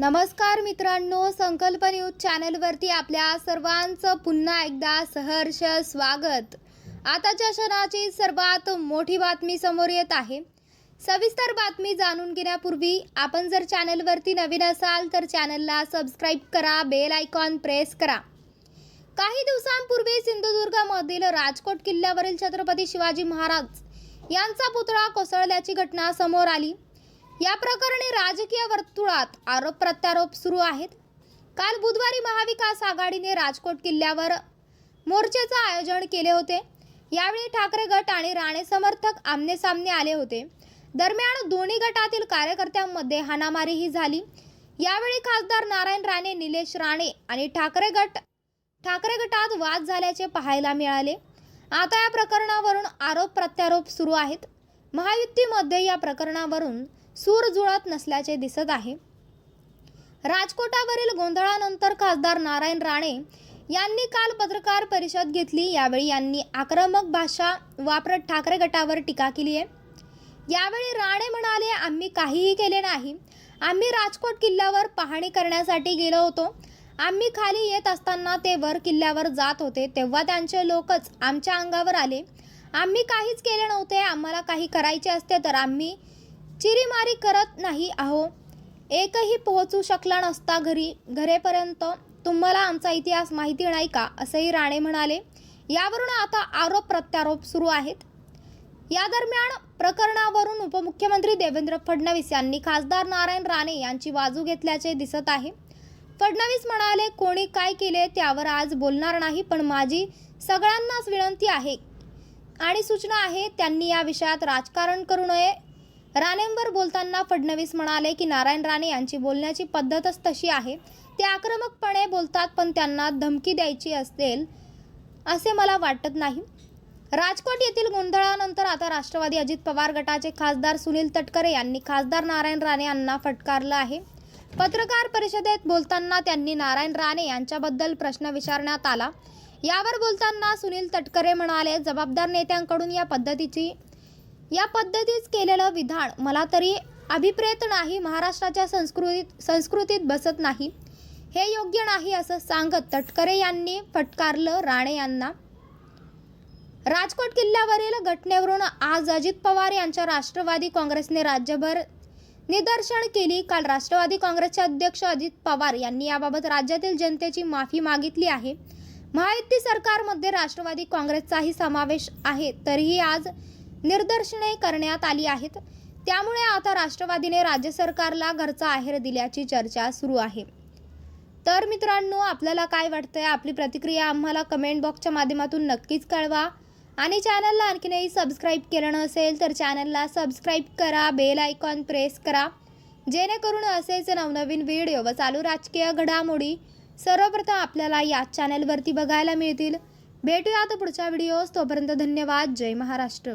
नमस्कार मित्रांनो संकल्प न्यूज चॅनलवरती आपल्या सर्वांचं पुन्हा एकदा सहर्ष स्वागत. आताच्या क्षणाची सर्वात मोठी बातमी समोर येत आहे. सविस्तर बातमी जाणून घेण्यापूर्वी आपण जर चॅनलवरती नवीन असाल तर चॅनलला सबस्क्राईब करा बेल आयकॉन प्रेस करा. काही दिवसांपूर्वी सिंधुदुर्गमधील राजकोट किल्ल्यावरील छत्रपती शिवाजी महाराज यांचा पुतळा कोसळल्याची घटना समोर आली. या प्रकरणी राजकीय वर्तुळात आरोप प्रत्यारोप सुरू आहेत. काल बुधवारी महाविकास आघाडीने राजकोट किल्ल्यावर मोर्चाचं आयोजन केले होते. यावेळी ठाकरे गट आणि राणे समर्थक आमने सामने आले होते. दरम्यान दोन्ही गटातील कार्यकर्त्यांमध्ये हाणामारीही झाली. यावेळी खासदार नारायण राणे निलेश राणे आणि ठाकरे गट ठाकरे गटात वाद झाल्याचे पाहायला मिळाले. आता या प्रकरणावरून आरोप प्रत्यारोप सुरू आहेत. महायुतीमध्ये या प्रकरणावरून सूर जुळत नसल्याचे दिसत आहे. राजकोटावरील गोंधळानंतर खासदार नारायण राणे यांनी काल पत्रकार परिषद घेतली. यावेळी यांनी आक्रमक भाषा वापरत ठाकरे गटावर टीका केली आहे. यावेळी राणे म्हणाले आम्ही काहीही केले नाही. आम्ही राजकोट किल्ल्यावर पाहणी करण्यासाठी गेलो होतो. आम्ही खाली येत असताना ते वर किल्ल्यावर जात होते. तेव्हा त्यांचे लोकच आमच्या अंगावर आले. आम्ही काहीच केले नव्हते. आम्हाला काही करायचे असते तर आम्ही चिरीमारी करत नाही आहो. एकही पोहोचू शकला नसता घरी घरेपर्यंत. तुम्हाला आमचा इतिहास माहिती नाही का? असंही राणे म्हणाले. यावरून आता आरोप प्रत्यारोप सुरू आहेत. या दरम्यान प्रकरणावरून उपमुख्यमंत्री देवेंद्र फडणवीस यांनी खासदार नारायण राणे यांची बाजू घेतल्याचे दिसत आहे. फडणवीस म्हणाले कोणी काय केले त्यावर आज बोलणार नाही पण माझी सगळ्यांनाच विनंती आहे आणि सूचना आहे त्यांनी या विषयात राजकारण करू नये राणेंवर बोलताना फडणवीस म्हणाले की नारायण राणे यांची बोलण्याची पद्धतच तशी आहे. ते आक्रमकपणे बोलतात पण त्यांना धमकी द्यायची असेल असे मला वाटत नाही. राजकोट येथील गोंधळानंतर आता राष्ट्रवादी अजित पवार गटाचे खासदार सुनील तटकरे यांनी खासदार नारायण राणे यांना फटकारलं आहे. पत्रकार परिषदेत बोलताना त्यांनी नारायण राणे यांच्याबद्दल प्रश्न विचारण्यात आला. यावर बोलताना सुनील तटकरे म्हणाले जबाबदार नेत्यांकडून या पद्धतीची या पद्धतीत केलेलं विधान मला तरी अभिप्रेत नाही महाराष्ट्राच्या संस्कृतीत संस्कृतीत बसत नाही. हे योग्य नाही असं सांगत तटकरे यांनी फटकारलं राणे यांना. राजकोट किल्ल्यावरील घटनेवरून आज अजित पवार यांच्या राष्ट्रवादी काँग्रेसने राज्यभर निदर्शन केली. काल राष्ट्रवादी काँग्रेसचे अध्यक्ष अजित पवार यांनी याबाबत राज्यातील जनतेची माफी मागितली आहे. महायुती सरकारमध्ये राष्ट्रवादी काँग्रेसचाही समावेश आहे. तरीही आज निदर्शने करण्यात आली आहेत. त्यामुळे आता राष्ट्रवादीने राज्य सरकारला घरचा आहेर दिल्याची चर्चा सुरू आहे. तर मित्रांनो आपल्याला काय वाटतंय? आपली प्रतिक्रिया आम्हाला कमेंट बॉक्सच्या माध्यमातून नक्कीच कळवा. आणि चॅनलला आणखीनही सबस्क्राईब केलं नसेल तर चॅनलला सबस्क्राईब करा बेल आयकॉन प्रेस करा. जेणेकरून असेच नवनवीन व्हिडिओ व चालू राजकीय घडामोडी सर्वप्रथम आपल्याला याच चॅनलवरती बघायला मिळतील. भेटूयात पुढच्या व्हिडिओज तोपर्यंत धन्यवाद. जय महाराष्ट्र.